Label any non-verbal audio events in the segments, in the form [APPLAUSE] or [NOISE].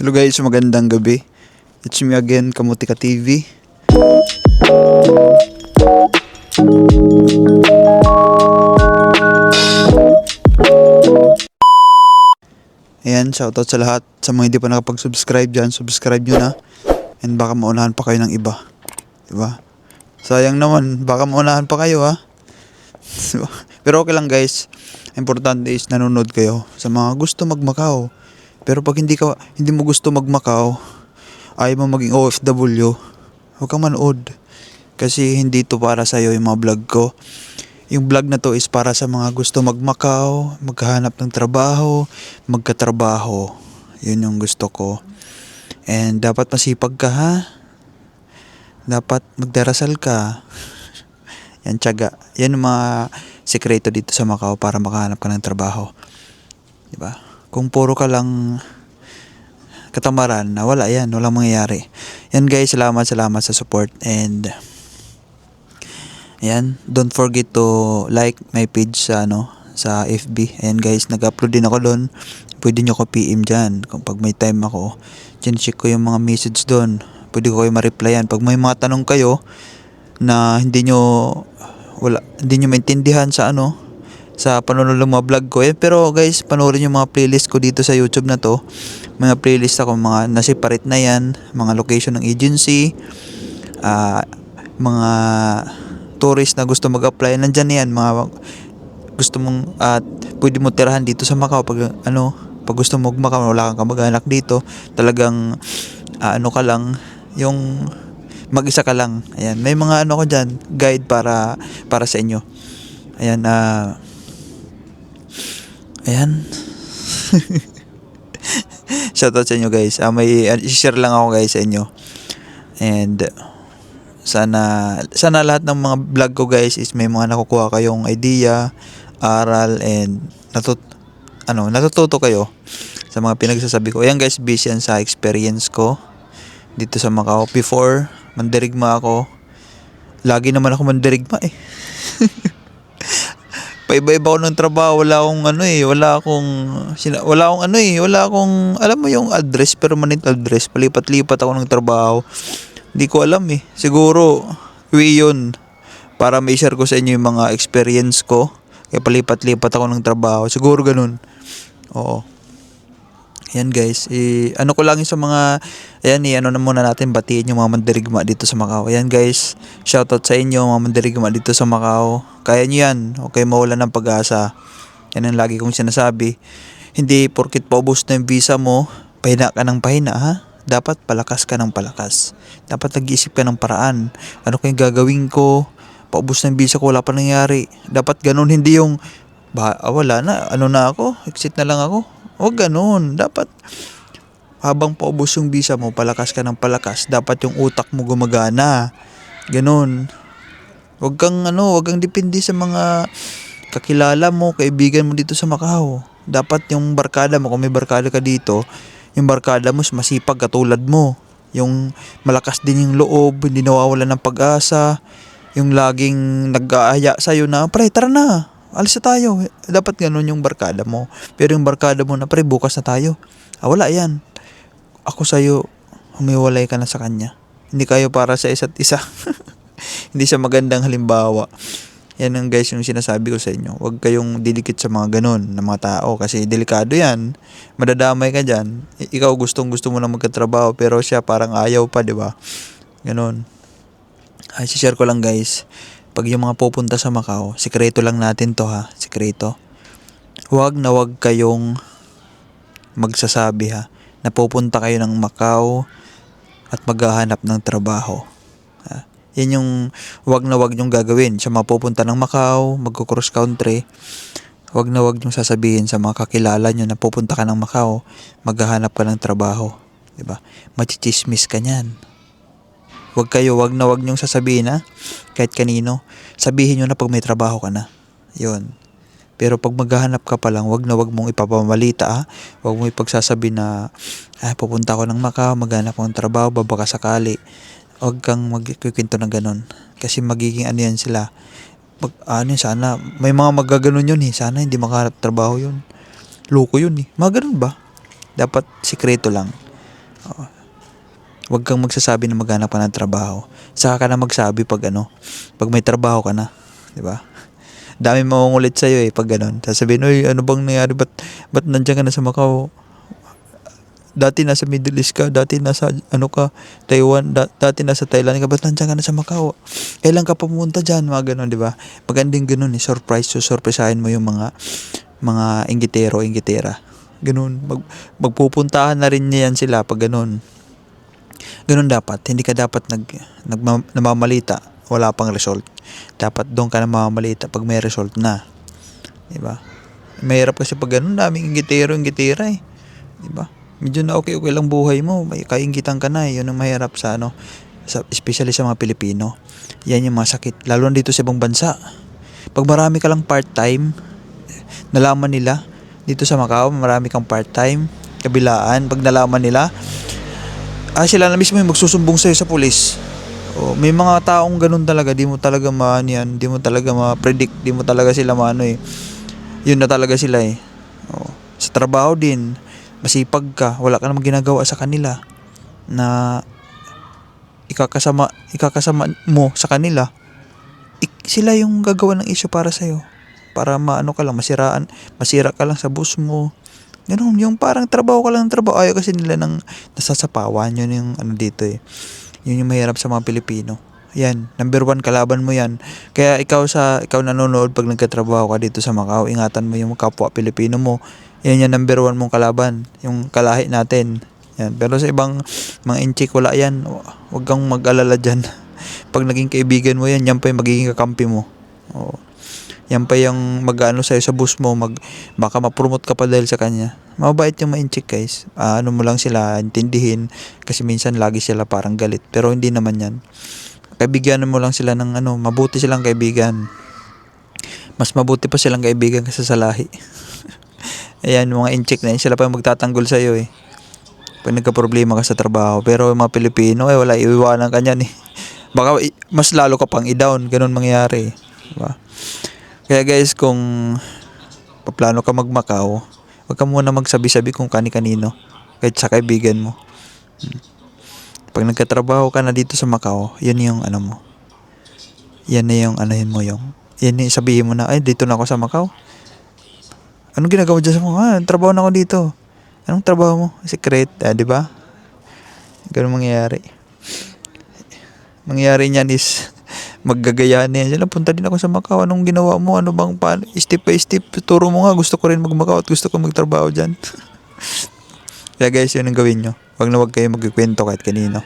Hello guys, magandang gabi. It's me again, Kamutika TV. Ayan, shoutout sa lahat. Sa mga hindi pa nakapag-subscribe dyan, subscribe nyo na. And baka maunahan pa kayo ng iba. Diba? Sayang naman, baka maunahan pa kayo ha. [LAUGHS] Diba? Pero okay lang guys. Importante is nanonood kayo sa mga gusto magmakaw. Pero pag hindi ka hindi mo gusto magmakaw, ayaw mo maging OFW, huwag kang manood. Kasi hindi to para sa yung mga vlog ko. Yung vlog na to is para sa mga gusto magmakaw, maghanap ng trabaho, magkatrabaho. Yun yung gusto ko. And dapat masipag ka ha. Dapat magdarasal ka. [LAUGHS] Yan, tiyaga. Yan ang mga sekreto dito sa Macau para makahanap ka ng trabaho. Di ba? Kung puro ka lang katamaran na wala yan, walang mangyayari. Yan guys, salamat, salamat sa support and Ayan, don't forget to like my page sa ano sa FB. Ayan guys, nag-upload din ako doon. Pwede nyo ko PM dyan. Kung pag may time ako, check ko yung mga message doon. Pwede ko kayo ma-replyan. Pag may mga tanong kayo na hindi nyo wala, hindi nyo maintindihan sa ano sa panonood ng mga vlog ko. Eh, pero guys, panoorin yung mga playlist ko dito sa YouTube na to. Mga playlist ako, mga nasiparate na yan, mga location ng agency, ah mga tourist na gusto mag-apply, nandyan yan, mga gusto mong at pwede mo tirahan dito sa Macau pag ano, pag gusto mo mag-Macau, wala kang kamag-anak dito, talagang ah, ano ka lang, yung mag-isa ka lang. Ayan, may mga ano ko diyan, guide para para sa inyo. Ayan, ah Ayan. [LAUGHS] Shoutout sa inyo guys. Ah, may uh, share lang ako guys sa inyo. And sana sana lahat ng mga vlog ko guys is may mga nakukuha kayong idea, aral and natut ano, natututo kayo sa mga pinagsasabi ko. Ayan guys, based yan sa experience ko dito sa Macau. Before, mandirigma ako. Lagi naman ako mandirigma eh. [LAUGHS] Paiba-iba ako ng trabaho, wala akong ano eh, wala akong sina, wala akong ano eh, wala akong alam mo yung address, permanent address, palipat-lipat ako ng trabaho. Hindi ko alam eh. Siguro, way yun. Para may share ko sa inyo yung mga experience ko. Kaya palipat-lipat ako ng trabaho. Siguro ganun. Oo. Ayan guys, eh, ano ko lang sa mga, ayan eh, ano na muna natin, batiin yung mga mandirigma dito sa Macau. Ayan guys, shoutout sa inyo mga mandirigma dito sa Macau. Kaya nyo yan, okay mawala ng pag-asa. Yan ang lagi kong sinasabi. Hindi porkit paubos na yung visa mo, pahina ka ng pahina ha. Dapat palakas ka ng palakas. Dapat nag-iisip ka ng paraan. Ano kayong gagawin ko? Paubos na yung visa ko, wala pa nangyari. Dapat ganun, hindi yung, ba, ah, wala na, ano na ako, exit na lang ako. Huwag ganun. Dapat, habang paubos yung visa mo, palakas ka ng palakas. Dapat yung utak mo gumagana. Ganun. Huwag kang, ano, huwag kang depende sa mga kakilala mo, kaibigan mo dito sa Macau. Dapat yung barkada mo, kung may barkada ka dito, yung barkada mo masipag katulad mo. Yung malakas din yung loob, hindi nawawala ng pag-asa. Yung laging nag-aaya sa'yo na, pre, tara na, alis na tayo. Dapat ganun yung barkada mo. Pero yung barkada mo na, pre, bukas na tayo. Ah, wala yan. Ako sa'yo, humiwalay ka na sa kanya. Hindi kayo para sa isa't isa. [LAUGHS] hindi siya magandang halimbawa. Yan ang guys yung sinasabi ko sa inyo. Huwag kayong didikit sa mga ganun na mga tao kasi delikado yan. Madadamay ka dyan. Ikaw gustong gusto mo na magkatrabaho pero siya parang ayaw pa, di ba? Ganun. Ay, share ko lang guys. Pag yung mga pupunta sa Macau, sikreto lang natin to ha. Sikreto. Huwag na huwag kayong magsasabi ha na pupunta kayo ng Macau at maghahanap ng trabaho. Ha? Yan yung wag na wag yung gagawin. Sa mga pupunta ng Macau, magko-cross country, wag na wag yung sasabihin sa mga kakilala nyo na pupunta ka ng Macau, maghahanap ka ng trabaho. 'Di ba? Machichismis ka niyan. Wag kayo, wag na wag nyong sasabihin ha, kahit kanino. Sabihin nyo na pag may trabaho ka na. Yun. Pero pag maghahanap ka pa lang, wag na wag mong ipapamalita ha. Wag mo ipagsasabi na, ah, pupunta ako ng Macau, maghanap ng trabaho, babaka sakali. Huwag kang magkikwento ng ganun. Kasi magiging ano yan sila. Mag, ano yun, sana, may mga magaganon yun eh. Sana hindi makahanap trabaho yun. Loko yun eh. Mga ganun ba? Dapat sikreto lang. Oo. Huwag kang magsasabi na maghanap ka ng trabaho. Saka ka na magsabi pag ano, pag may trabaho ka na. Di ba? [LAUGHS] Dami maungulit sa'yo eh pag ganun. Sasabihin, uy, ano bang nangyari? Ba't, ba't nandiyan ka na sa Macau? Dati nasa Middle East ka, dati nasa ano ka, Taiwan, da- dati nasa Thailand ka, ba't nandiyan ka na sa Macau? Kailan ka pumunta dyan? Mga ganun, di ba? Magandang ganun eh, surprise, susurpresahin mo yung mga mga inggitero, inggitera. Ganun, mag, magpupuntahan na rin niyan sila pag ganun. Ganun dapat, hindi ka dapat nag, nagma, namamalita, wala pang result. Dapat doon ka na mamamalita pag may result na. Di ba? Mahirap kasi pag ganun, daming inggitero, inggitera eh. Di ba? Medyo na okay-okay lang buhay mo, may kaingitan ka na eh. Yun ang mahirap sa ano, sa, especially sa mga Pilipino. Yan yung mga sakit, lalo na dito sa ibang bansa. Pag marami ka lang part-time, nalaman nila, dito sa Macau, marami kang part-time, kabilaan, pag nalaman nila, ah, sila na mismo yung magsusumbong sa'yo sa pulis. Oh, may mga taong ganun talaga, di mo talaga maan yan, di mo talaga ma-predict, di mo talaga sila maano eh. Yun na talaga sila eh. Oh, sa trabaho din, masipag ka, wala ka namang ginagawa sa kanila na ikakasama, ikakasama mo sa kanila, ik- sila yung gagawa ng issue para sa'yo. Para maano ka lang, masiraan, masira ka lang sa bus mo. Ganun, yung parang trabaho ka lang ng trabaho. Ayaw kasi nila ng nasasapawan. Yun yung ano dito eh. Yun yung mahirap sa mga Pilipino. Yan, number one kalaban mo yan. Kaya ikaw sa ikaw nanonood pag nagkatrabaho ka dito sa Macau, ingatan mo yung kapwa Pilipino mo. Yan yung number one mong kalaban, yung kalahi natin. Yan. Pero sa ibang mga inchik, wala yan. Huwag kang mag-alala dyan. [LAUGHS] Pag naging kaibigan mo yan, yan pa yung magiging kakampi mo. Oo. Yan pa yung mag-ano sa'yo sa bus mo, mag, baka ma-promote ka pa dahil sa kanya. Mabait yung ma-inchik guys. Ah, ano mo lang sila, intindihin. Kasi minsan lagi sila parang galit. Pero hindi naman yan. Kaibigan mo lang sila ng ano, mabuti silang kaibigan. Mas mabuti pa silang kaibigan kasi sa lahi. [LAUGHS] Ayan, mga inchik na yun, sila pa yung magtatanggol sa'yo eh. Pag nagka-problema ka sa trabaho. Pero mga Pilipino, eh, wala, iiwanan ka niyan eh. Baka mas lalo ka pang i-down, ganun mangyayari. Diba? Kaya guys, kung paplano ka mag-Macau, huwag ka muna magsabi-sabi kung kani-kanino. Kahit sa kaibigan mo. Hmm. Pag nagkatrabaho ka na dito sa Macau, yan yung ano mo. Yan na yung yun mo yung. Yan yung sabihin mo na, ay dito na ako sa Macau. Anong ginagawa dyan sa mga? Ah, trabaho na ako dito. Anong trabaho mo? Secret, ah, di ba? Ganun mangyayari. Mangyayari niyan is maggagayaan yan. Sila, punta din ako sa Macau. Anong ginawa mo? Ano bang paano? Step by step. Turo mo nga. Gusto ko rin mag-Macau at gusto ko magtrabaho dyan. [LAUGHS] Kaya guys, yun ang gawin nyo. Huwag na huwag kayo magkikwento kahit kanino.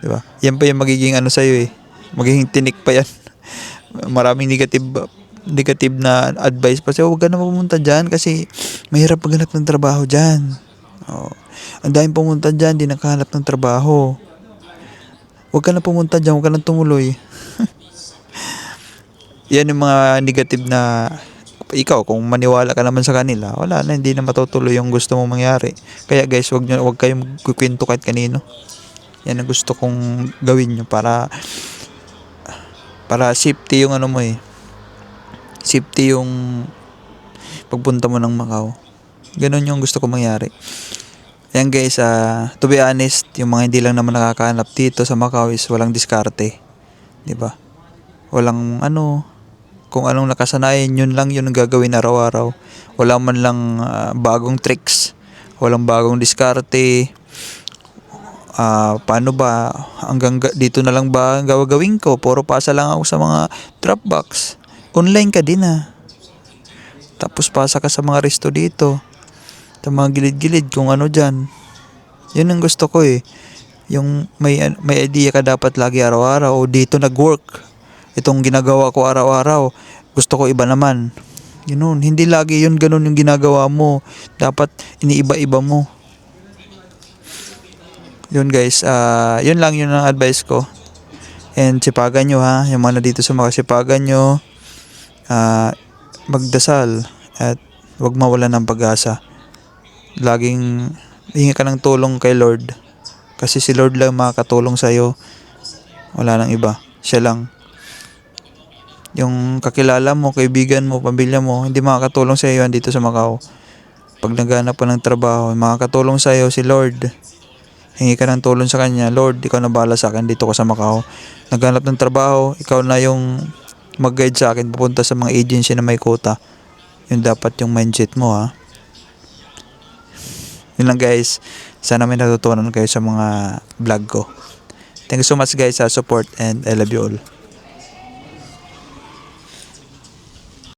Di ba? Yan pa yung magiging ano sa'yo eh. Magiging tinik pa yan. [LAUGHS] Maraming negative negative na advice pa sa'yo. Huwag ka na pumunta dyan kasi mahirap maghanap ng trabaho dyan. Oh. Ang daming pumunta dyan, di nakahanap ng trabaho. Huwag ka na pumunta dyan, huwag ka na tumuloy. Yan yung mga negative na ikaw kung maniwala ka naman sa kanila, wala na hindi na matutuloy yung gusto mong mangyari. Kaya guys, wag niyo wag kayong magkukwento kahit kanino. Yan ang gusto kong gawin niyo para para safety yung ano mo eh. Safety yung pagpunta mo ng Macau. Ganun yung gusto ko mangyari. Yan guys, ah, to be honest, yung mga hindi lang naman nakakahanap dito sa Macau is walang diskarte. 'Di ba? Walang ano, kung anong nakasanayan, yun lang yun ang gagawin araw-araw. Wala man lang ah, bagong tricks, walang bagong diskarte. Ah, paano ba hanggang ga- dito na lang ba ang gagawin ko? Puro pasa lang ako sa mga Dropbox. Online ka din ah. Tapos pasa ka sa mga resto dito. Sa mga gilid-gilid kung ano dyan. Yun ang gusto ko eh. Yung may, may idea ka dapat lagi araw-araw. O dito nag-work. Itong ginagawa ko araw-araw. Gusto ko iba naman. Yun Hindi lagi yun ganun yung ginagawa mo. Dapat iniiba-iba mo. Yun guys. ah yun lang yun ang advice ko. And sipagan nyo ha. Yung mga dito sa mga sipagan nyo. ah magdasal. At wag mawala ng pag-asa. Laging hingi ka ng tulong kay Lord. Kasi si Lord lang makakatulong sa'yo. Wala nang iba. Siya lang. Yung kakilala mo, kaibigan mo, pamilya mo, hindi makakatulong sa iyo dito sa Macau. Pag naghanap pa ng trabaho, makakatulong sa iyo si Lord. hingi ka ng tulong sa kanya, Lord, ikaw na bahala sa akin dito ko sa Macau. Naghanap ng trabaho, ikaw na yung mag-guide sa akin pupunta sa mga agency na may quota. Yun dapat yung mindset mo ha. Yun lang guys. Sana may natutunan kayo sa mga vlog ko. Thank you so much guys sa support and I love you all.